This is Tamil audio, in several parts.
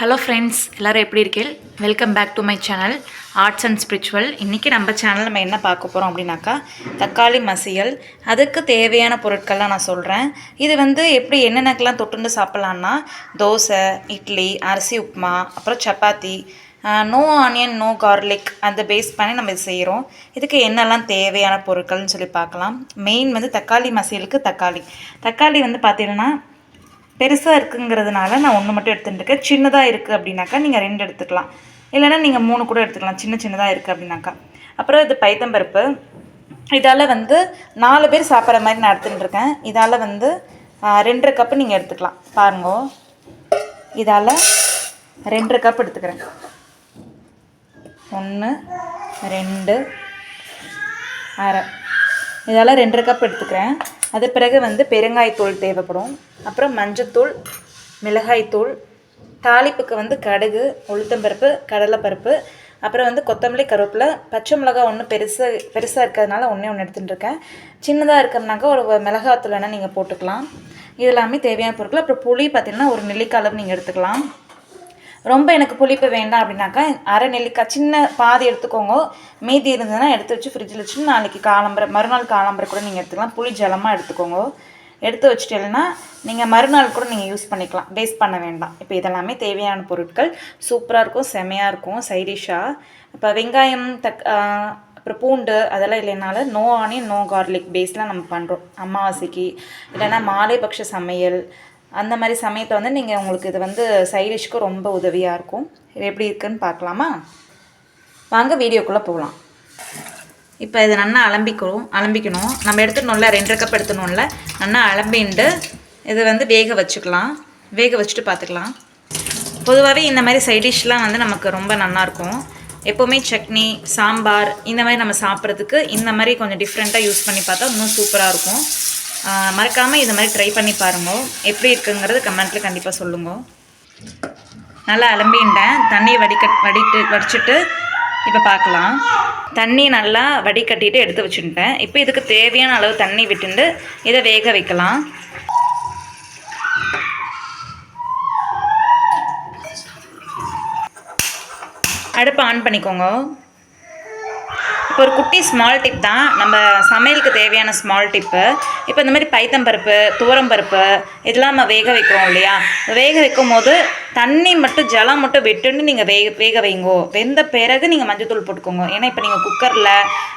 ஹலோ ஃப்ரெண்ட்ஸ் எல்லோரும் எப்படி இருக்கீள் welcome back to my channel arts and spiritual இன்றைக்கி நம்ம சேனல் நம்ம என்ன பார்க்க போகிறோம் அப்படின்னாக்கா தக்காளி மசியல். அதுக்கு தேவையான பொருட்கள்லாம் நான் சொல்கிறேன் இது வந்து எப்படி என்னென்னக்கெல்லாம் தொட்டுண்டு சாப்பிட்லான்னா தோசை இட்லி அரிசி உப்புமா அப்புறம் chapati no onion no garlic அந்த பேஸ் பண்ணி நம்ம இது செய்கிறோம் இதுக்கு என்னெல்லாம் தேவையான பொருட்கள்னு சொல்லி பார்க்கலாம். மெயின் வந்து தக்காளி மசியலுக்கு தக்காளி. தக்காளி வந்து பார்த்தீங்கன்னா பெருசாக இருக்குங்கிறதுனால நான் ஒன்று மட்டும் எடுத்துட்டுருக்கேன் சின்னதாக இருக்குது அப்படின்னாக்கா நீங்கள் ரெண்டு எடுத்துக்கலாம். இல்லைன்னா நீங்கள் மூணு கூட எடுத்துக்கலாம். சின்ன சின்னதாக இருக்குது அப்படின்னாக்கா. அப்புறம் இது பைத்தம்பருப்பு இதால் வந்து நாலு பேர் சாப்பிட்ற மாதிரி நான் எடுத்துட்டுருக்கேன் இதால் வந்து ரெண்டரை கப்பு நீங்கள் எடுத்துக்கலாம். பாருங்க. இதால் ரெண்டரை கப் எடுத்துக்கிறேன். ஒன்று ரெண்டு அரை. இதால் ரெண்டரை கப் எடுத்துக்கிறேன். அது பிறகு வந்து பெருங்காயத்தூள் தேவைப்படும். அப்புறம் மஞ்சத்தூள் மிளகாய்த்தூள் தாளிப்புக்கு வந்து கடுகு உளுத்தம்பருப்பு கடலைப்பருப்பு அப்புறம் வந்து கொத்தமல்லி கருவேப்பிலை பச்சை மிளகா ஒன்று பெருசாக பெருசாக இருக்கிறதுனால ஒன்றே ஒன்று எடுத்துகிட்டு இருக்கேன். சின்னதாக இருக்கிறதுனாக்கா ஒரு மிளகாத்தூள் வேணால் நீங்கள் போட்டுக்கலாம். இது எல்லாமே தேவையான பொருட்கள். அப்புறம் புளி பார்த்திங்கன்னா ஒரு நெல்லிக்காய் அளவு நீங்கள் எடுத்துக்கலாம். ரொம்ப எனக்கு புளிப்பு வேண்டாம் அப்படின்னாக்கா அரை நெல்லிக்காய் சின்ன பாதி எடுத்துக்கோங்க. மீதி இருந்ததுன்னா எடுத்து வச்சு ஃப்ரிட்ஜில் வச்சு நாளைக்கு காலம்பரை மறுநாள் காலம்பரை கூட நீங்கள் எடுத்துக்கலாம். புளி ஜலமாக எடுத்துக்கோங்க. எடுத்து வச்சுட்டேன்னா நீங்கள் மறுநாள் கூட நீங்கள் யூஸ் பண்ணிக்கலாம். வேஸ்ட் பண்ண வேண்டாம். இப்போ இதெல்லாமே தேவையான பொருட்கள். சூப்பராக இருக்கும் செமையாக இருக்கும் சைடிஷாக இப்போ வெங்காயம் தக் அப்புறம் பூண்டு அதெல்லாம் இல்லைனாலும் நோ ஆனியன் நோ கார்லிக் பேஸ்லாம் நம்ம பண்ணுறோம் அமாவாசைக்கு. இல்லைன்னா மாலைபக்ஷ சமையல் அந்த மாதிரி சமயத்தை வந்து நீங்கள் உங்களுக்கு இது வந்து சைடிஷ்க்கு ரொம்ப உதவியாக இருக்கும். இது எப்படி இருக்குன்னு பார்க்கலாமா? வாங்க வீடியோக்குள்ளே போகலாம். இப்போ இது நல்லா அலம்பிக்கிறோம் அலம்பிக்கணும். நம்ம எடுத்துடணும்ல ரெண்டு கப் எடுத்துடணும்ல. நல்லா அலம்பிண்டு இதை வந்து வேக வச்சுக்கலாம். வேக வச்சுட்டு பார்த்துக்கலாம். பொதுவாகவே இந்த மாதிரி சைடிஷ்லாம் வந்து நமக்கு ரொம்ப நல்லாயிருக்கும் எப்போவுமே சட்னி சாம்பார் இந்த மாதிரி நம்ம சாப்பிட்றதுக்கு இந்த மாதிரி கொஞ்சம் டிஃப்ரெண்ட்டாக யூஸ் பண்ணி பார்த்தா இன்னும் சூப்பராக இருக்கும். மறக்காமல் இது மாதிரி ட்ரை பண்ணி பாருங்க. எப்படி இருக்குங்கிறது கமெண்ட்டில் கண்டிப்பாக சொல்லுங்க. நல்லா அலம்பின்ட்டேன் தண்ணியை வடிகட் வடிட்டு வடிச்சிட்டு இப்போ பார்க்கலாம் தண்ணி நல்லா வடிகட்டிட்டு எடுத்து வச்சுட்டேன். இப்போ இதுக்கு தேவையான அளவு தண்ணி விட்டுண்டு இதை வேக வைக்கலாம். அடுப்பை ஆன் பண்ணிக்கோங்க. இப்போ ஒரு குட்டி ஸ்மால் டிப் தான். நம்ம சமையலுக்கு தேவையான ஸ்மால் டிப்பு இப்போ இந்த மாதிரி பைத்தம்பருப்பு துவரம்பருப்பு இதெல்லாம் நம்ம வேக வைக்கிறோம் இல்லையா? வேக வைக்கும் போது தண்ணி மட்டும் ஜலம் மட்டும் விட்டுன்னு நீங்கள் வேக வேக வைங்கோ. வெந்த பிறகு நீங்கள் மஞ்சத்தூள் போட்டுக்கோங்க. ஏன்னா இப்போ நீங்கள் குக்கரில்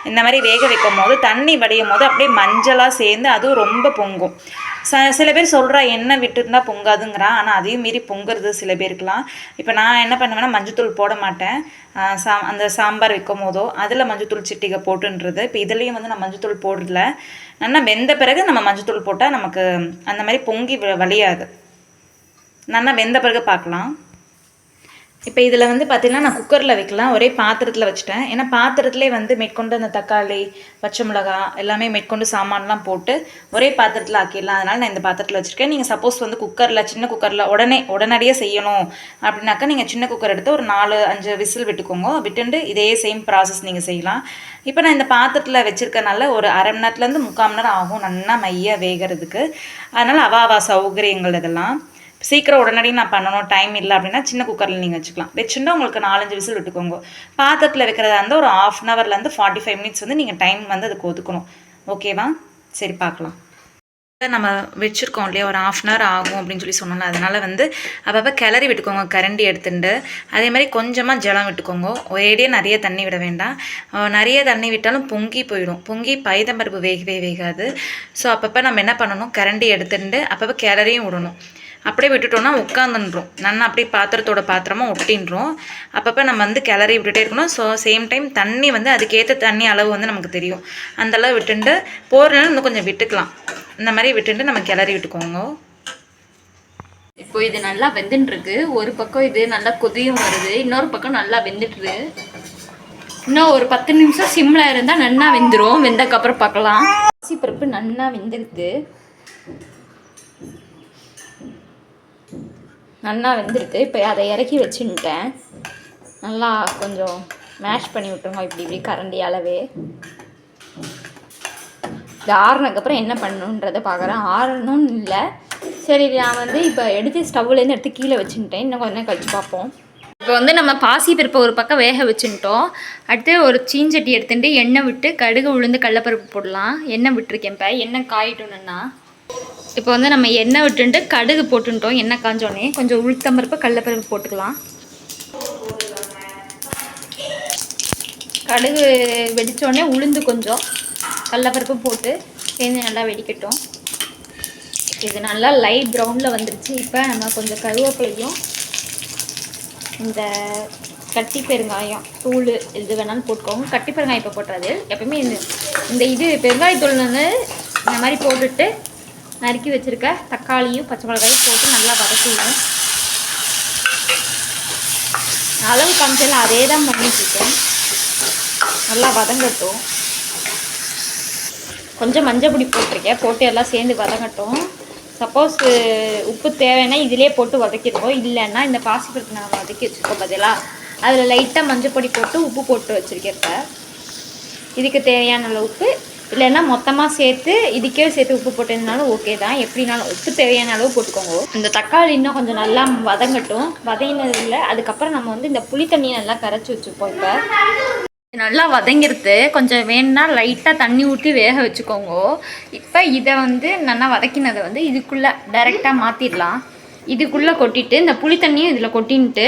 இந்த மாதிரி வேக வைக்கும் போது தண்ணி வடியும் போது அப்படியே மஞ்சளாக சேர்ந்து அதுவும் ரொம்ப பொங்கும். ச சில பேர் சொல்கிறா எண்ணெய் விட்டுருந்தா பொங்காதுங்கிறான் ஆனால் அதையும் மீறி பொங்குறது சில பேருக்குலாம். இப்போ நான் என்ன பண்ணுவேன்னா மஞ்சத்தூள் போட மாட்டேன். சா அந்த சாம்பார் வைக்கும் போதோ அதில் மஞ்சத்தூள் சிட்டிகை போட்டுன்றது. இப்போ இதுலேயும் வந்து நான் மஞ்சத்தூள் போடல. நல்லா வெந்த பிறகு நம்ம மஞ்சத்தூள் போட்டால் நமக்கு அந்த மாதிரி பொங்கி வ- நல்லா வெந்த பிறகு பார்க்கலாம். இப்போ இதில் வந்து பார்த்திங்கன்னா நான் குக்கரில் வைக்கலாம். ஒரே பாத்திரத்தில் வச்சுட்டேன். ஏன்னா பாத்திரத்துலேயே வந்து மேற்கொண்டு அந்த தக்காளி பச்சை மிளகா எல்லாமே மேற்கொண்டு சாமான்லாம் போட்டு ஒரே பாத்திரத்தில் ஆக்கிடலாம். அதனால் நான் இந்த பாத்திரத்தில் வச்சுருக்கேன். நீங்கள் சப்போஸ் வந்து குக்கரில் சின்ன குக்கரில் உடனே உடனடியாக செய்யணும் அப்படின்னாக்கா நீங்கள் சின்ன குக்கர் எடுத்து ஒரு நாலு அஞ்சு விசில் விட்டுக்கோங்க. விட்டுண்டு இதே சேம் ப்ராசஸ் நீங்கள் செய்யலாம். இப்போ நான் இந்த பாத்திரத்தில் வச்சுருக்கனால ஒரு அரை மணி நேரத்துலேருந்து முக்கால் மணி நேரம் ஆகும். நல்லா மைய வேகிறதுக்கு. அதனால் அவாவா சௌகரியங்கள் இதெல்லாம். சீக்கிரம் உடனடி நான் பண்ணணும் டைம் இல்லை அப்படின்னா சின்ன குக்கரில் நீங்கள் வச்சுக்கலாம். வச்சுட்டு உங்களுக்கு நாலஞ்சு விசில் விட்டுக்கோங்க. பாத்திரத்தில் வைக்கிறதா இருந்தால் ஒரு ஆஃப் அன் ஹவர்லேருந்து ஃபார்ட்டி ஃபைவ் மினிட்ஸ் வந்து நீங்கள் டைம் வந்து அதுக்கு ஒதுக்கணும். ஓகேவா சரி பார்க்கலாம். நம்ம வச்சுருக்கோம் இல்லையா? ஒரு ஆஃப் அன் ஹவர் ஆகும் அப்படின்னு சொல்லி சொன்னோம்ல அதனால் வந்து அப்பப்போ கிளறி விட்டுக்கோங்க கரண்டி எடுத்துட்டு அதே மாதிரி கொஞ்சமாக ஜலம் விட்டுக்கோங்க. ஒரேடியாக நிறைய தண்ணி விட வேண்டாம். நிறைய தண்ணி விட்டாலும் பொங்கி போயிடும். பொங்கி பைதம்பருப்பு வேகவே வேகாது. ஸோ அப்பப்போ நம்ம என்ன பண்ணணும்? கரண்டி எடுத்துட்டு அப்பப்போ கிளறியும் விடணும். அப்படியே விட்டுட்டோம்னா உட்காந்துன்றோம். நல்லா அப்படியே பாத்திரத்தோட பாத்திரமாக ஒட்டின்றோம். அப்பப்போ நம்ம வந்து கிளறி விட்டுட்டே இருக்கணும். ஸோ சேம் டைம் தண்ணி வந்து அதுக்கேற்ற தண்ணி அளவு வந்து நமக்கு தெரியும். அந்த அளவு விட்டுண்டு போகிறனால இன்னும் கொஞ்சம் விட்டுக்கலாம். இந்த மாதிரி விட்டுட்டு நம்ம கிளறி விட்டுக்கோங்க. இப்போ இது நல்லா வெந்துட்டுருக்கு ஒரு பக்கம் இது நல்லா கொதியும் வருது. இன்னொரு பக்கம் நல்லா வெந்துட்டுது. இன்னும் ஒரு பத்து நிமிஷம் சிம்ல இருந்தால் நன்னா வெந்துடும் வெந்ததுக்கப்புறம் பார்க்கலாம். அரிசி பருப்பு நல்லா வெந்துருக்கு நல்லா வெந்திருக்கு. இப்போ அதை இறக்கி வச்சுட்டேன் நல்லா கொஞ்சம் மேஷ் பண்ணி விட்டுருங்க. இப்படி இப்படி கரண்டி அளவே. இது ஆறுனதுக்கப்புறம் என்ன பண்ணணுன்றதை பார்க்குறேன். ஆறணும்னு இல்லை. சரி நான் வந்து இப்போ எடுத்து ஸ்டவ்லேருந்து எடுத்து கீழே வச்சுட்டேன் இன்னும் கொஞ்ச நேரம் கழிச்சு பார்ப்போம். இப்போ வந்து நம்ம பாசி பருப்பை ஒரு பக்கம் வேக வச்சுட்டோம் அடுத்து ஒரு சீஞ்சட்டி எடுத்துட்டு எண்ணெய் விட்டு கடுகு உளுந்து கடலப்பருப்பு போடலாம். எண்ணெய் விட்டுருக்கேன் இப்போ. எண்ணெய் காயிட்டணுன்னா இப்போ வந்து நம்ம எண்ணெய் விட்டுட்டு கடுகு போட்டுட்டோம் எண்ணெய் காஞ்சோடனே. கொஞ்சம் உளுத்தம்பருப்பு கடலப்பருப்பு போட்டுக்கலாம். கடுகு வெடித்தோடனே உளுந்து கொஞ்சம். கடலப்பருப்பு போட்டு சேர்ந்து நல்லா வெடிக்கட்டும். இது நல்லா லைட் ப்ரௌனில் வந்துருச்சு. இப்போ நம்ம கொஞ்சம் கருவேப்பிலையும் இந்த கட்டி பெருங்காயம் தூள் இது வேணாலும் போட்டுக்கோங்க. கட்டி பெருங்காயம் இப்போ போட்டுறது. எப்பவுமே இந்த இந்த இது பெருங்காயத்தூள் வந்து இந்த மாதிரி போட்டுட்டு நறுக்கி வச்சுருக்க தக்காளியும் பச்சை மிளகாயும் போட்டு நல்லா வதக்கிடுவோம் அளவு கம்மியில் அதே தான் பண்ணிட்டுருக்கேன். நல்லா வதங்கட்டும். கொஞ்சம் மஞ்சள் பொடி போட்டிருக்கேன். போட்டு எல்லாம் சேர்ந்து வதங்கட்டும். சப்போஸ் உப்பு தேவைன்னா இதிலே போட்டு வதக்கிடுவோம். இல்லைன்னா இந்த பாசிப்பருப்பு நான் வதக்கி வச்சுருக்கோம் பதிலாக அதில் லைட்டாக மஞ்சள் பொடி போட்டு உப்பு போட்டு வச்சுருக்கேன் இப்போ. இதுக்கு தேவையான அளவு உப்பு இல்லைன்னா மொத்தமாக சேர்த்து இதுக்கே சேர்த்து உப்பு போட்டிருந்தாலும் ஓகே தான். எப்படினாலும் உப்பு தேவையான அளவு போட்டுக்கோங்க. இந்த தக்காளி இன்னும் கொஞ்சம் நல்லா வதங்கட்டும். வதங்கினதில்ல அதுக்கப்புறம் நம்ம வந்து இந்த புளி தண்ணியை நல்லா கரைச்சி வச்சுப்போம் இப்போ. நல்லா வதங்கிடுது கொஞ்சம் வேணும்னா லைட்டாக தண்ணி ஊற்றி வேக வச்சுக்கோங்க. இப்போ இதை வந்து நல்லா வதக்கினதை வந்து இதுக்குள்ளே டைரெக்டாக மாற்றிடலாம் இதுக்குள்ளே கொட்டிட்டு இந்த புளி தண்ணியும் இதில் கொட்டின்ட்டு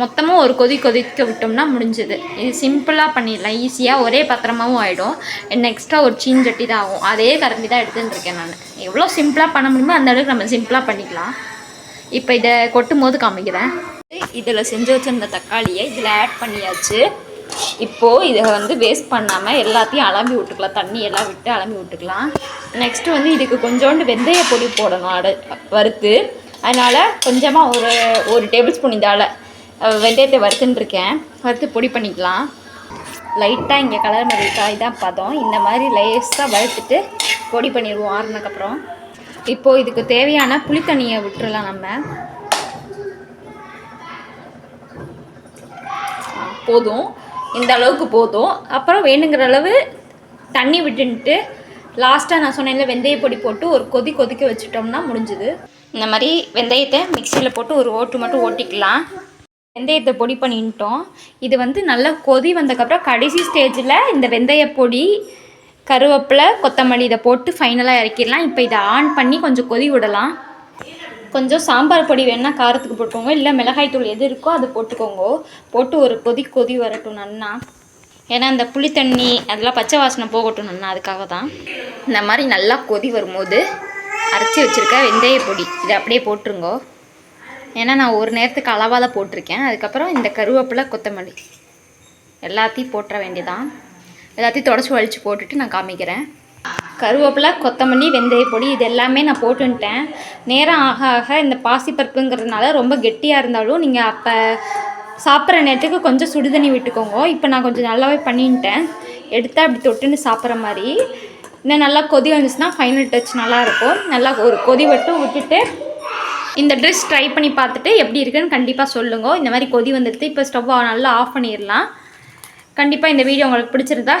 மொத்தமாக ஒரு கொதி கொதிக்க விட்டோம்னா முடிஞ்சது. இது சிம்பிளாக பண்ணிடலாம். ஈஸியாக ஒரே பத்திரமாவும் ஆகிடும் என்ன எக்ஸ்ட்ரா ஒரு சீஞ்சட்டி தான் ஆகும். அதே கரண்டி தான் எடுத்துன்னு இருக்கேன் நான். எவ்வளோ சிம்பிளாக பண்ண முடியுமோ அந்த அளவுக்கு நம்ம சிம்பிளாக பண்ணிக்கலாம். இப்போ இதை கொட்டும் போது காமிக்கிறேன். இதில் செஞ்சு வச்சிருந்த தக்காளியை இதில் ஆட் பண்ணியாச்சு. இப்போது இதை வந்து வேஸ்ட் பண்ணாமல் எல்லாத்தையும் அலம்பி விட்டுக்கலாம். தண்ணி எல்லாம் விட்டு அலம்பி விட்டுக்கலாம். நெக்ஸ்ட்டு வந்து இதுக்கு கொஞ்சோண்டு வெந்தய பொடி போடணும். அட வறுத்து. அதனால் கொஞ்சமாக ஒரு ஒரு டேபிள் ஸ்பூன் இதால் வெந்தயத்தை வறுத்துன்னு இருக்கேன் வறுத்து பொடி பண்ணிக்கலாம். லைட்டாக இங்கே கலர் மாதிரி காய் தான் பதம். இந்த மாதிரி லேஸாக வறுத்துட்டு பொடி பண்ணிடுவோம் ஆறுனதுக்கப்புறம். இப்போது இதுக்கு தேவையான புளித்தண்ணியை விட்டுறலாம் நம்ம. போதும். இந்த அளவுக்கு போதும். அப்புறம் வேணுங்கிற அளவு தண்ணி விட்டுன்ட்டு லாஸ்ட்டாக நான் சொன்னேன்ல வெந்தய பொடி போட்டு ஒரு கொதி கொதிக்க வச்சுட்டோம்னா முடிஞ்சுது. இந்த மாதிரி வெந்தயத்தை மிக்சியில் போட்டு ஒரு ஓட்டு மட்டும் ஓட்டிக்கலாம். வெந்தயத்தை பொடி பண்ணிட்டோம். இது வந்து நல்லா கொதி வந்ததுக்கப்புறம் கடைசி ஸ்டேஜில் இந்த வெந்தய பொடி கருவேப்பிலை கொத்தமல்லி இதை போட்டு ஃபைனலாக இறக்கிடலாம். இப்போ இதை ஆன் பண்ணி கொஞ்சம் கொதி விடலாம். கொஞ்சம் சாம்பார் பொடி வேணால் காரத்துக்கு போட்டுக்கோங்க. இல்லை மிளகாய் தூள் எது இருக்கோ அது போட்டுக்கோங்க. போட்டு ஒரு கொதி கொதி வரட்டும் நன்னா. ஏன்னா இந்த புளி தண்ணி அதெல்லாம் பச்சை வாசனை போகட்டும் நன்னா. அதுக்காக தான் இந்த மாதிரி நல்லா கொதி வரும்போது அரைச்சி வச்சுருக்க வெந்தய பொடி. இது அப்படியே போட்டுருங்கோ. ஏன்னா நான் ஒரு நேரத்துக்கு அளவாக தான் போட்டிருக்கேன். அதுக்கப்புறம் இந்த கருவேப்பிலை கொத்தமல்லி எல்லாத்தையும் போட்டுற வேண்டியதான் எல்லாத்தையும் தொடச்சி வலிச்சு போட்டுட்டு நான் காமிக்கிறேன். கருவேப்பிலை கொத்தமல்லி வெந்தய பொடி இது எல்லாமே நான் போட்டுன்ட்டேன் நேரம் ஆக ஆக இந்த பாசிப்பருப்புங்கிறதுனால ரொம்ப கெட்டியாக இருந்தாலும் நீங்கள் அப்போ சாப்பிட்ற நேரத்துக்கு கொஞ்சம் சுடுதண்ணி விட்டுக்கோங்க. இப்போ நான் கொஞ்சம் நல்லாவே பண்ணிட்டேன். எடுத்தால் அப்படி தொட்டுன்னு சாப்பிட்ற மாதிரி. இன்னும் நல்லா கொதி வந்துச்சுன்னா ஃபைனல் டச் நல்லாயிருக்கும். நல்லா ஒரு கொதி மட்டும் விட்டுட்டு இந்த ட்ரெஸ் ட்ரை பண்ணி பார்த்துட்டு எப்படி இருக்குன்னு கண்டிப்பாக சொல்லுங்க. இந்த மாதிரி கொதி வந்துடுது. இப்போ ஸ்டவ் நல்லா ஆஃப் பண்ணிடலாம். கண்டிப்பாக இந்த வீடியோ உங்களுக்கு பிடிச்சிருந்தா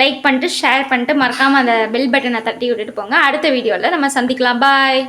லைக் பண்ணிட்டு ஷேர் பண்ணிட்டு மறக்காமல் அந்த பெல் பட்டனை தட்டி விட்டுட்டு போங்க. அடுத்த வீடியோவில் நம்ம சந்திக்கலாம். பாய்